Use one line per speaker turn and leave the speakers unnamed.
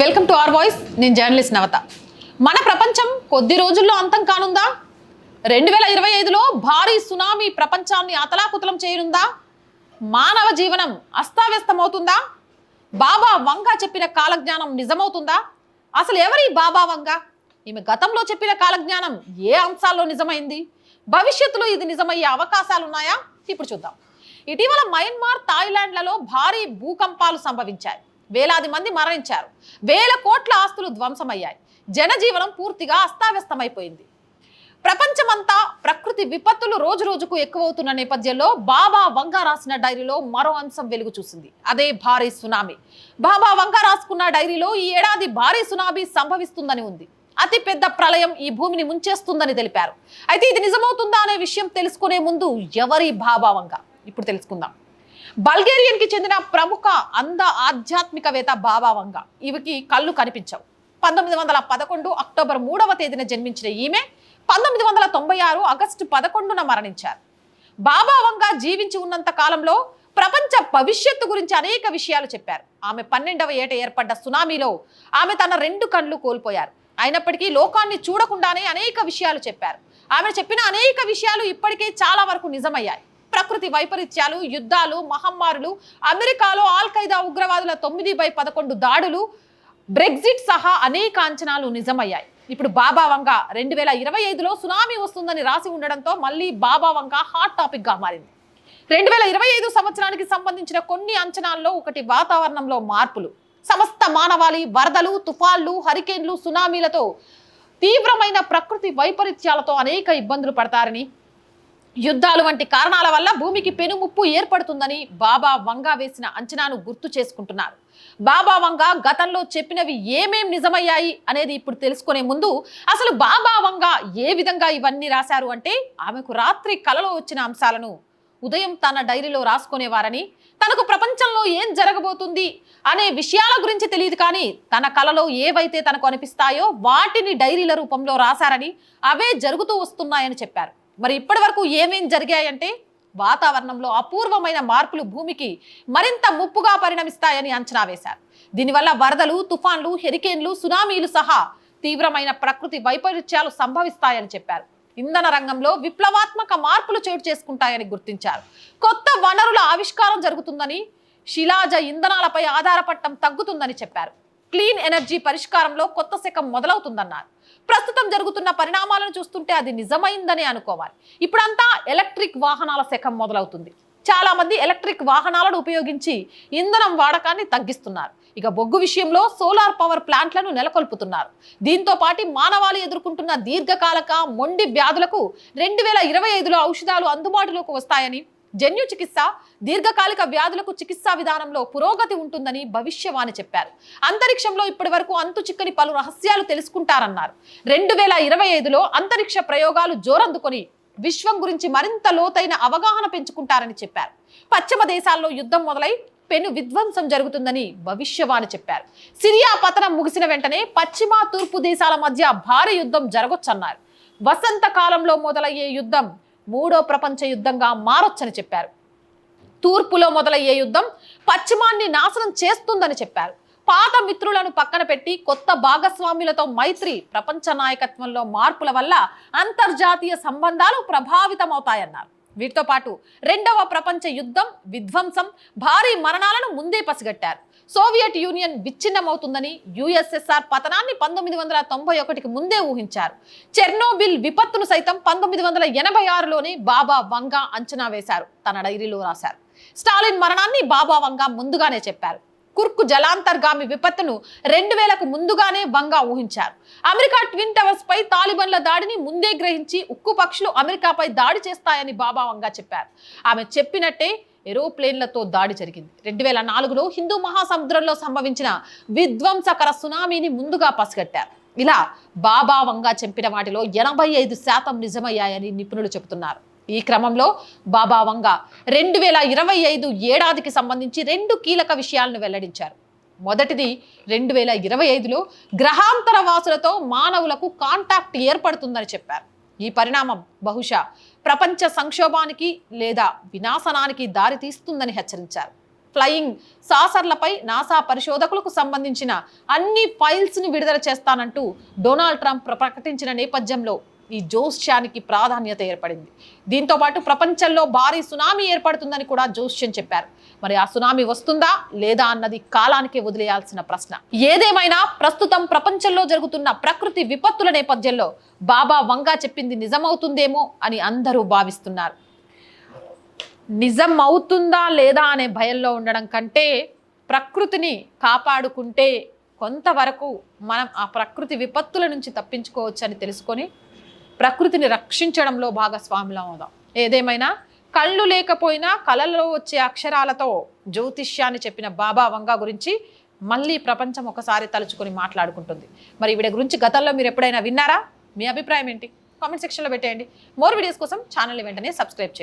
Welcome to R voice. నేను journalist నవత. మన ప్రపంచం కొద్ది రోజుల్లో అంతం కానుందా? రెండు వేల ఇరవై ఐదులో భారీ సునామీ ప్రపంచాన్ని అతలాకుతలం చేయనుందా? మానవ జీవనం అస్తావ్యస్తమవుతుందా? బాబా వంగ చెప్పిన కాలజ్ఞానం నిజమవుతుందా? అసలు ఎవరి బాబా వంగ? ఈమె గతంలో చెప్పిన కాలజ్ఞానం ఏ అంశాల్లో నిజమైంది? భవిష్యత్తులో ఇది నిజమయ్యే అవకాశాలు ఉన్నాయా ఇప్పుడు చూద్దాం. ఇటీవల మయన్మార్ థాయిలాండ్లలో భారీ భూకంపాలు సంభవించాయి. వేలాది మంది మరణించారు. వేల కోట్ల ఆస్తులు ధ్వంసమయ్యాయి. జనజీవనం పూర్తిగా అస్తావ్యస్తమైపోయింది. ప్రపంచమంతా ప్రకృతి విపత్తులు రోజు రోజుకు ఎక్కువవుతున్న నేపథ్యంలో బాబా వంగ రాసిన డైరీలో మరో అంశం వెలుగు చూసింది. అదే భారీ సునామీ. బాబా వంగ రాసుకున్న డైరీలో ఈ ఏడాది భారీ సునామీ సంభవిస్తుందని ఉంది. అతి పెద్ద ప్రళయం ఈ భూమిని ముంచేస్తుందని తెలిపారు. అయితే ఇది నిజమవుతుందా అనే విషయం తెలుసుకునే ముందు ఎవరి బాబా వంగ? ఇప్పుడు తెలుసుకుందాం. బల్గేరియన్కి చెందిన ప్రముఖ అంద ఆధ్యాత్మికవేత్త బాబా వంగ. ఇవికి కళ్ళు కనిపించవు. పంతొమ్మిది వందల పదకొండు అక్టోబర్ మూడవ తేదీన జన్మించిన ఈమె పంతొమ్మిది వందల తొంభై ఆరు ఆగస్టు పదకొండున మరణించారు. బాబా వంగ జీవించి ఉన్నంత కాలంలో ప్రపంచ భవిష్యత్తు గురించి అనేక విషయాలు చెప్పారు. ఆమె పన్నెండవ ఏట ఏర్పడ్డ సునామీలో ఆమె తన రెండు కళ్ళు కోల్పోయారు. అయినప్పటికీ లోకాన్ని చూడకుండానే అనేక విషయాలు చెప్పారు. ఆమె చెప్పిన అనేక విషయాలు ఇప్పటికే చాలా వరకు నిజమయ్యాయి. ప్రకృతి వైపరీత్యాలు యుద్ధాలు మహమ్మారులు అమెరికాలో ఆల్ ఖైదా ఉగ్రవాదుల తొమ్మిది బై పదకొండు దాడులు బ్రెగ్జిట్ సహా అనేక అంచనాలు నిజమయ్యాయి. ఇప్పుడు బాబా వంగ రెండు వేల ఇరవై ఐదులో సునామీ వస్తుందని రాసి ఉండడంతో మళ్ళీ బాబా వంగ హాట్ టాపిక్గా మారింది. రెండు వేల ఇరవై ఐదు సంవత్సరానికి సంబంధించిన కొన్ని అంచనాల్లో ఒకటి వాతావరణంలో మార్పులు. సమస్త మానవాళి వరదలు తుఫాన్లు హరికేన్లు సునామీలతో తీవ్రమైన ప్రకృతి వైపరీత్యాలతో అనేక ఇబ్బందులు పడతారని యుద్ధాలు వంటి కారణాల వల్ల భూమికి పెనుముప్పు ఏర్పడుతుందని బాబా వంగా వేసిన అంచనాను గుర్తు చేసుకుంటున్నారు. బాబా వంగ గతంలో చెప్పినవి ఏమేం నిజమయ్యాయి అనేది ఇప్పుడు తెలుసుకునే ముందు అసలు బాబా వంగ ఏ విధంగా ఇవన్నీ రాశారు అంటే ఆమెకు రాత్రి కలలో వచ్చిన అంశాలను ఉదయం తన డైరీలో రాసుకునేవారని తనకు ప్రపంచంలో ఏం జరగబోతుంది అనే విషయాల గురించి తెలియదు కానీ తన కలలో ఏవైతే తనకు అనిపిస్తాయో వాటిని డైరీల రూపంలో రాశారని అవే జరుగుతూ వస్తున్నాయని చెప్పారు. మరి ఇప్పటి వరకు ఏమేం జరిగాయంటే వాతావరణంలో అపూర్వమైన మార్పులు భూమికి మరింత ముప్పుగా పరిణమిస్తాయని అంచనా వేశారు. దీనివల్ల వరదలు తుఫాన్లు హెరికేన్లు సునామీలు సహా తీవ్రమైన ప్రకృతి వైపరీత్యాలు సంభవిస్తాయని చెప్పారు. ఇంధన రంగంలో విప్లవాత్మక మార్పులు చోటు చేసుకుంటాయని గుర్తించారు. కొత్త వనరుల ఆవిష్కారం జరుగుతుందని శిలాజ ఇంధనాలపై ఆధారపడటం తగ్గుతుందని చెప్పారు. క్లీన్ ఎనర్జీ పరిష్కారంలో కొత్త శకం మొదలవుతుందన్నారు. ప్రస్తుతం జరుగుతున్న పరిణామాలను చూస్తుంటే అది నిజమైందని అనుకోవాలి. ఇప్పుడంతా ఎలక్ట్రిక్ వాహనాల శకం మొదలవుతుంది. చాలామంది ఎలక్ట్రిక్ వాహనాలను ఉపయోగించి ఇంధనం వాడకాన్ని తగ్గిస్తున్నారు. ఇక బొగ్గు విషయంలో సోలార్ పవర్ ప్లాంట్లను నెలకొల్పుతున్నారు. దీంతో పాటు మానవాళి ఎదుర్కొంటున్న దీర్ఘకాలక మొండి వ్యాధులకు రెండు వేల ఇరవై ఐదులో ఔషధాలు అందుబాటులోకి వస్తాయని జన్యు చికిత్స దీర్ఘకాలిక వ్యాధులకు చికిత్సా విధానంలో పురోగతి ఉంటుందని భవిష్యవాణి చెప్పారు. అంతరిక్షంలో ఇప్పటి వరకు అంతు చిక్కని పలు రహస్యాలు తెలుసుకుంటారన్నారు. రెండు వేల ఇరవై ఐదులో అంతరిక్ష ప్రయోగాలు జోరందుకొని విశ్వం గురించి మరింత లోతైన అవగాహన పెంచుకుంటారని చెప్పారు. పశ్చిమ దేశాల్లో యుద్ధం మొదలై పెను విధ్వంసం జరుగుతుందని భవిష్యవాణి చెప్పారు. సిరియా పతనం ముగిసిన వెంటనే పశ్చిమ తూర్పు దేశాల మధ్య భారీ యుద్ధం జరగొచ్చన్నారు. వసంత కాలంలో మొదలయ్యే యుద్ధం మూడో ప్రపంచ యుద్ధంగా మారొచ్చని చెప్పారు. తూర్పులో మొదలయ్యే యుద్ధం పశ్చిమాన్ని నాశనం చేస్తుందని చెప్పారు. పాత మిత్రులను పక్కన పెట్టి కొత్త భాగస్వాములతో మైత్రి ప్రపంచ నాయకత్వంలో మార్పుల వల్ల అంతర్జాతీయ సంబంధాలు ప్రభావితమవుతాయన్నారు. వీటితో పాటు రెండవ ప్రపంచ యుద్ధం విధ్వంసం భారీ మరణాలను ముందే పసిగట్టారు. సోవియట్ యూనియన్ విచ్ఛిన్నమవుతుందని యుఎస్ఎస్ఆర్ పతనాన్ని పంతొమ్మిది వందల తొంభై ఒకటికి ముందే ఊహించారు. చెర్నోబిల్ విపత్తును సైతం పంతొమ్మిది వందల ఎనభై ఆరులోనే బాబా వంగా అంచనా వేశారు. తన డైరీలో రాశారు. స్టాలిన్ మరణాన్ని బాబా వంగా ముందుగానే చెప్పారు. కుర్కు జలాంతర్గామి విపత్తును రెండు వేలకు ముందుగానే వంగా ఊహించారు. అమెరికా ట్విన్ టవర్స్ పై తాలిబన్ల దాడిని ముందే గ్రహించి ఉక్కు పక్షులు అమెరికాపై దాడి చేస్తాయని బాబా వంగా చెప్పారు. ఆమె చెప్పినట్టే ఏరోప్లేన్లతో దాడి జరిగింది. రెండు వేల నాలుగులో హిందూ మహాసముద్రంలో సంభవించిన విధ్వంసకర సునామీని ముందుగా పసిగట్టారు. ఇలా బాబా వంగా చెప్పిన వాటిలో ఎనభై ఐదు శాతం నిజమయ్యాయని నిపుణులు చెబుతున్నారు. ఈ క్రమంలో బాబా వంగ రెండు వేల ఇరవై ఐదు ఏడాదికి సంబంధించి రెండు కీలక విషయాలను వెల్లడించారు. మొదటిది రెండు వేల ఇరవై ఐదులో గ్రహాంతర వాసులతో మానవులకు కాంటాక్ట్ ఏర్పడుతుందని చెప్పారు. ఈ పరిణామం బహుశా ప్రపంచ సంక్షోభానికి లేదా వినాశనానికి దారి తీస్తుందని హెచ్చరించారు. ఫ్లయింగ్ సాసర్లపై నాసా పరిశోధకులకు సంబంధించిన అన్ని ఫైల్స్ని విడుదల చేస్తానంటూ డొనాల్డ్ ట్రంప్ ప్రకటించిన నేపథ్యంలో ఈ జోస్యానికి ప్రాధాన్యత ఏర్పడింది. దీంతో పాటు ప్రపంచంలో భారీ సునామీ ఏర్పడుతుందని కూడా జోస్యం చెప్పారు. మరి ఆ సునామీ వస్తుందా లేదా అన్నది కాలానికి వదిలేయాల్సిన ప్రశ్న. ఏదేమైనా ప్రస్తుతం ప్రపంచంలో జరుగుతున్న ప్రకృతి విపత్తుల నేపథ్యంలో బాబా వంగా చెప్పింది నిజమవుతుందేమో అని అందరూ భావిస్తున్నారు. నిజం అవుతుందా లేదా అనే భయంలో ఉండడం కంటే ప్రకృతిని కాపాడుకుంటే కొంతవరకు మనం ఆ ప్రకృతి విపత్తుల నుంచి తప్పించుకోవచ్చు అని తెలుసుకొని ప్రకృతిని రక్షించడంలో భాగస్వాములం అవుదాం. ఏదేమైనా కళ్ళు లేకపోయినా కళల్లో వచ్చే అక్షరాలతో జ్యోతిష్యాన్ని చెప్పిన బాబా వంగా గురించి మళ్ళీ ప్రపంచం ఒకసారి తలుచుకొని మాట్లాడుకుంటుంది. మరి వీడి గురించి గతంలో మీరు ఎప్పుడైనా విన్నారా? మీ అభిప్రాయం ఏంటి? కామెంట్ సెక్షన్లో పెట్టేయండి. మోర్ వీడియోస్ కోసం ఛానల్ని వెంటనే సబ్స్క్రైబ్ చేయండి.